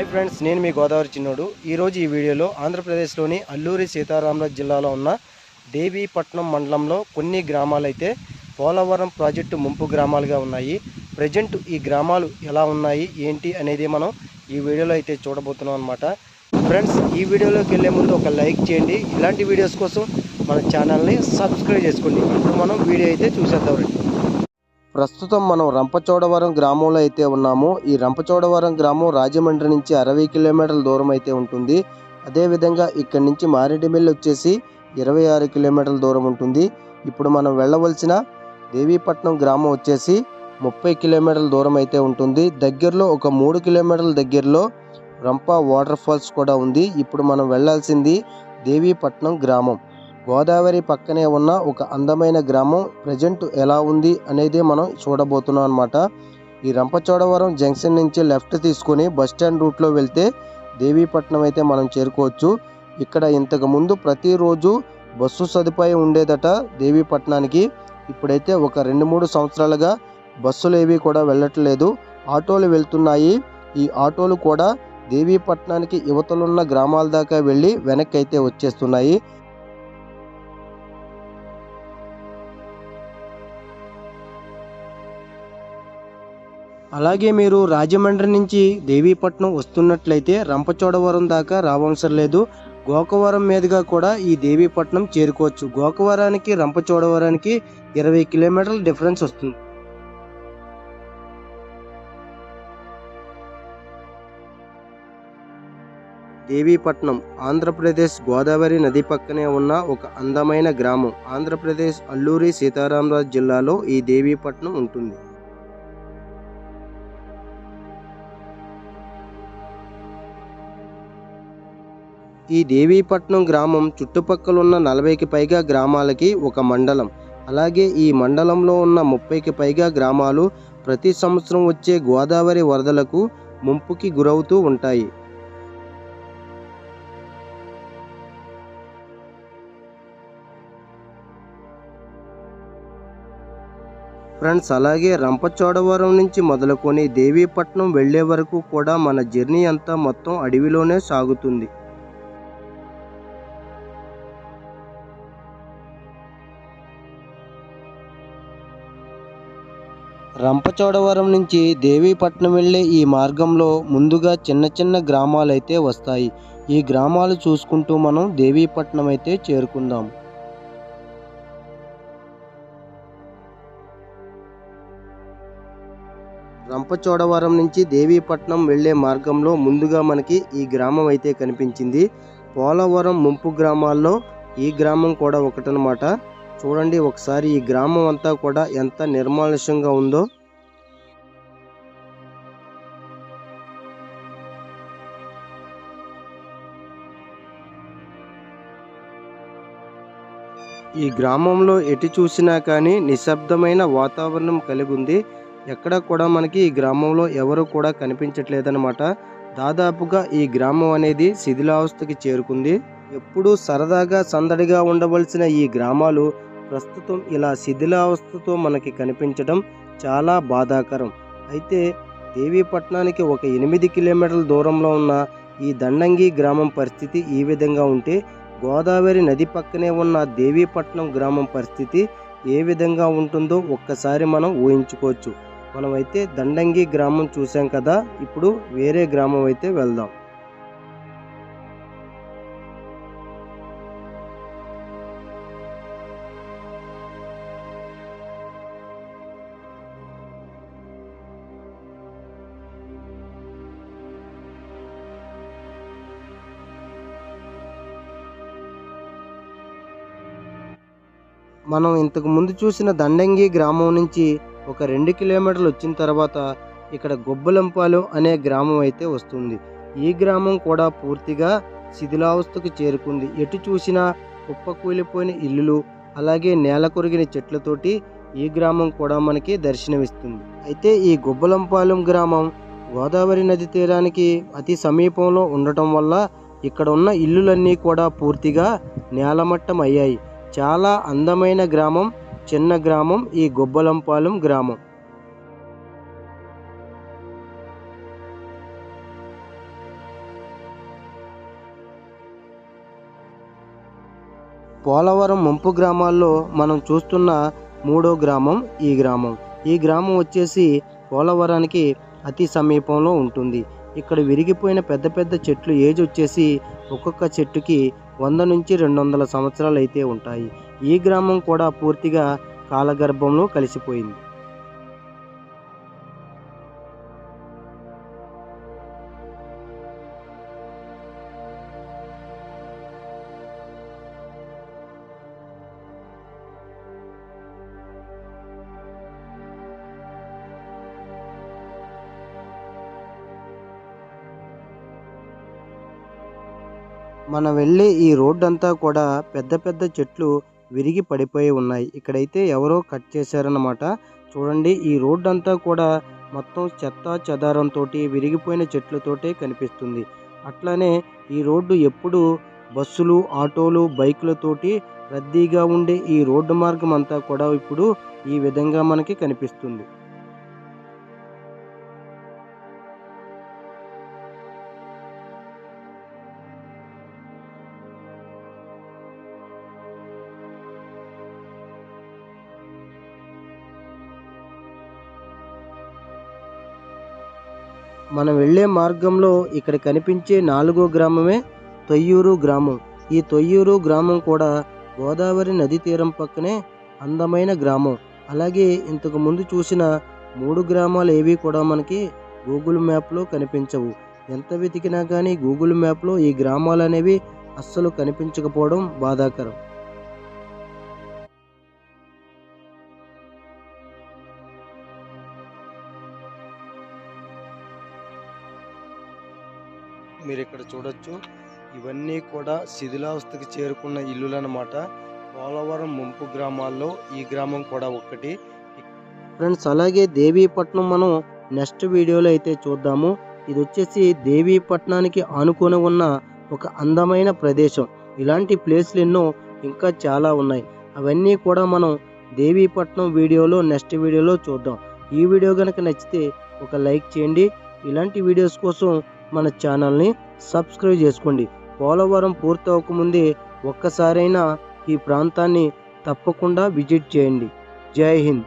Hi friends నేను మీ గోదావరి చిన్నోడు. ఈరోజు ఈ వీడియోలో ఆంధ్రప్రదేశ్లోని అల్లూరి సీతారామరాజు జిల్లాలో ఉన్న దేవీపట్నం మండలంలో కొన్ని గ్రామాలైతే పోలవరం ప్రాజెక్టు ముంపు గ్రామాలుగా ఉన్నాయి. ప్రజెంట్ ఈ గ్రామాలు ఎలా ఉన్నాయి ఏంటి అనేది మనం ఈ వీడియోలో అయితే చూడబోతున్నాం అనమాట ఫ్రెండ్స్ ఈ వీడియోలోకి వెళ్ళే ముందు ఒక లైక్ చేయండి. ఇలాంటి వీడియోస్ కోసం మన ఛానల్ని సబ్స్క్రైబ్ చేసుకోండి. ఇప్పుడు మనం వీడియో అయితే చూసేద్దాం రండి. ప్రస్తుతం మనం రంపచోడవరం గ్రామంలో అయితే ఉన్నాము. ఈ రంపచోడవరం గ్రామం రాజమండ్రి నుంచి అరవై కిలోమీటర్ల దూరం అయితే ఉంటుంది. అదేవిధంగా ఇక్కడి నుంచి మారేడుమిల్లి వచ్చేసి ఇరవై ఆరు కిలోమీటర్ల దూరం ఉంటుంది. ఇప్పుడు మనం వెళ్ళవలసిన దేవీపట్నం గ్రామం వచ్చేసి ముప్పై కిలోమీటర్ల దూరం అయితే ఉంటుంది. దగ్గరలో ఒక మూడు కిలోమీటర్ల దగ్గరలో రంప వాటర్ ఫాల్స్ కూడా ఉంది. ఇప్పుడు మనం వెళ్ళాల్సింది దేవీపట్నం గ్రామం. గోదావరి పక్కనే ఉన్న ఒక అందమైన గ్రామం ప్రజెంట్ ఎలా ఉంది అనేది మనం చూడబోతున్నాం అనమాట ఈ రంపచోడవరం జంక్షన్ నుంచి లెఫ్ట్ తీసుకొని బస్ స్టాండ్ రూట్లో వెళ్తే దేవీపట్నం అయితే మనం చేరుకోవచ్చు. ఇక్కడ ఇంతకుముందు ప్రతిరోజు బస్సు సదుపాయం ఉండేదట దేవీపట్నానికి. ఇప్పుడైతే ఒక రెండు మూడు సంవత్సరాలుగా బస్సులు ఏవి కూడా వెళ్ళట్లేదు. ఆటోలు వెళ్తున్నాయి. ఈ ఆటోలు కూడా దేవీపట్నానికి యువతలున్న గ్రామాల దాకా వెళ్ళి వెనక్కి అయితే వచ్చేస్తున్నాయి. అలాగే మీరు రాజమండ్రి నుంచి దేవీపట్నం వస్తున్నట్లయితే రంపచోడవరం దాకా రావసరం లేదు. గోకవరం మీదుగా కూడా ఈ దేవీపట్నం చేరుకోవచ్చు. గోకవరానికి రంపచోడవరానికి ఇరవై కిలోమీటర్ల డిఫరెన్స్ వస్తుంది. దేవీపట్నం ఆంధ్రప్రదేశ్ గోదావరి నది పక్కనే ఉన్న ఒక అందమైన గ్రామం. ఆంధ్రప్రదేశ్ అల్లూరి సీతారామరాజు జిల్లాలో ఈ దేవీపట్నం ఉంటుంది. ఈ దేవీపట్నం గ్రామం చుట్టుపక్కలున్న నలభైకి పైగా గ్రామాలకి ఒక మండలం. అలాగే ఈ మండలంలో ఉన్న ముప్పైకి పైగా గ్రామాలు ప్రతి సంవత్సరం వచ్చే గోదావరి వరదలకు ముంపుకి గురవుతూ ఉంటాయి. ఫ్రెండ్స్ అలాగే రంపచోడవరం నుంచి మొదలుకొని దేవీపట్నం వెళ్ళే వరకు కూడా మన జర్నీ అంతా మొత్తం అడవిలోనే సాగుతుంది. రంపచోడవరం నుంచి దేవీపట్నం వెళ్ళే ఈ మార్గంలో ముందుగా చిన్న చిన్న గ్రామాలు అయితే వస్తాయి. ఈ గ్రామాలు చూసుకుంటూ మనం దేవీపట్నం అయితే చేరుకుందాం. రంపచోడవరం నుంచి దేవీపట్నం వెళ్ళే మార్గంలో ముందుగా మనకి ఈ గ్రామం అయితే కనిపించింది. పోలవరం ముంపు గ్రామాల్లో ఈ గ్రామం కూడా ఒకటనమాట చూడండి ఒకసారి ఈ గ్రామం అంతా కూడా ఎంత నిర్మానుష్యంగా ఉందో. ఈ గ్రామంలో ఎటు చూసినా కానీ నిశ్శబ్దమైన వాతావరణం కలిగి ఉంది ఎక్కడ కూడా మనకి ఈ గ్రామంలో ఎవరు కూడా కనిపించట్లేదన్నమాట. దాదాపుగా ఈ గ్రామం అనేది శిథిలావస్థకి చేరుకుంది. ఎప్పుడూ సరదాగా సందడిగా ఉండవలసిన ఈ గ్రామాలు ప్రస్తుతం ఇలా శిథిలావస్థతో మనకి కనిపించడం చాలా బాధాకరం. అయితే దేవీపట్నానికి ఒక ఎనిమిది కిలోమీటర్ల దూరంలో ఉన్న ఈ దండంగి గ్రామం పరిస్థితి ఈ విధంగా ఉంటే గోదావరి నది పక్కనే ఉన్న దేవీపట్నం గ్రామం పరిస్థితి ఏ విధంగా ఉంటుందో ఒక్కసారి మనం ఊహించుకోవచ్చు. మనమైతే దండంగి గ్రామం చూసాం కదా ఇప్పుడు వేరే గ్రామం అయితే వెళ్దాం. మనం ఇంతకు ముందు చూసిన దండంగి గ్రామం నుంచి ఒక రెండు కిలోమీటర్లు వచ్చిన తర్వాత ఇక్కడ గొబ్బలంపాలెం అనే గ్రామం అయితే వస్తుంది. ఈ గ్రామం కూడా పూర్తిగా శిథిలావస్థకు చేరుకుంది. ఎటు చూసినా కుప్పకూలిపోయిన ఇల్లులు అలాగే నేల కొరిగిన చెట్లతోటి ఈ గ్రామం కూడా మనకి దర్శనమిస్తుంది. అయితే ఈ గుబ్బలంపాలెం గ్రామం గోదావరి నది తీరానికి అతి సమీపంలో ఉండటం వల్ల ఇక్కడ ఉన్న ఇల్లులన్నీ కూడా పూర్తిగా నేలమట్టం అయ్యాయి చాలా అందమైన గ్రామం చిన్న గ్రామం ఈ గొబ్బలంపాలెం గ్రామం. పోలవరం ముంపు గ్రామాల్లో మనం చూస్తున్న మూడో గ్రామం ఈ గ్రామం. ఈ గ్రామం వచ్చేసి పోలవరానికి అతి సమీపంలో ఉంటుంది. ఇక్కడ విరిగిపోయిన పెద్ద పెద్ద చెట్లు ఏజ్ వచ్చేసి ఒక్కొక్క చెట్టుకి వంద నుంచి రెండు వందల సంవత్సరాలు అయితే ఉంటాయి. ఈ గ్రామం కూడా పూర్తిగా కాలగర్భంలో కలిసిపోయింది. మనం వెళ్ళే ఈ రోడ్డు అంతా కూడా పెద్ద పెద్ద చెట్లు విరిగి పడిపోయి ఉన్నాయి. ఇక్కడైతే ఎవరో కట్ చేశారన్నమాట. చూడండి ఈ రోడ్ అంతా కూడా మొత్తం చెత్త చెదారంతో విరిగిపోయిన చెట్లతోటే కనిపిస్తుంది. అట్లానే ఈ రోడ్డు ఎప్పుడు బస్సులు ఆటోలు బైకులతోటి రద్దీగా ఉండే ఈ రోడ్డు మార్గం అంతా కూడా ఇప్పుడు ఈ విధంగా మనకి కనిపిస్తుంది. మనం వెళ్ళే మార్గంలో ఇక్కడ కనిపించే నాలుగో గ్రామమే తొయ్యూరు గ్రామం. ఈ తొయ్యూరు గ్రామం కూడా గోదావరి నది తీరం పక్కనే అందమైన గ్రామం. అలాగే ఇంతకు ముందు చూసిన మూడు గ్రామాలు ఏవి కూడా మనకి గూగుల్ మ్యాప్లో కనిపించవు. ఎంత వెతికినా కానీ గూగుల్ మ్యాప్లో ఈ గ్రామాలు అనేవి అస్సలు కనిపించకపోవడం బాధాకరం. మీరు ఇక్కడ చూడొచ్చు. ఇవన్నీ కూడా శిథిలావస్థకి చేరుకున్న ఇల్లులు అనమాట పోలవరం ముంపు గ్రామాల్లో ఈ గ్రామం కూడా ఒకటి ఫ్రెండ్స్ అలాగే దేవీపట్నం మనం నెక్స్ట్ వీడియోలో అయితే చూద్దాము. ఇది వచ్చేసి దేవీపట్నానికి ఆనుకొని ఉన్న ఒక అందమైన ప్రదేశం. ఇలాంటి ప్లేస్లు ఎన్నో ఇంకా చాలా ఉన్నాయి. అవన్నీ కూడా మనం దేవీపట్నం వీడియోలో నెక్స్ట్ వీడియోలో చూద్దాం. ఈ వీడియో కనుక నచ్చితే ఒక లైక్ చేయండి. ఇలాంటి వీడియోస్ కోసం మన ఛానల్ని సబ్స్క్రైబ్ చేసుకోండి. పోలవరం పూర్తవకముందే ఒక్కసారైనా ఈ ప్రాంతాన్ని తప్పకుండా విజిట్ చేయండి. జై హింద్.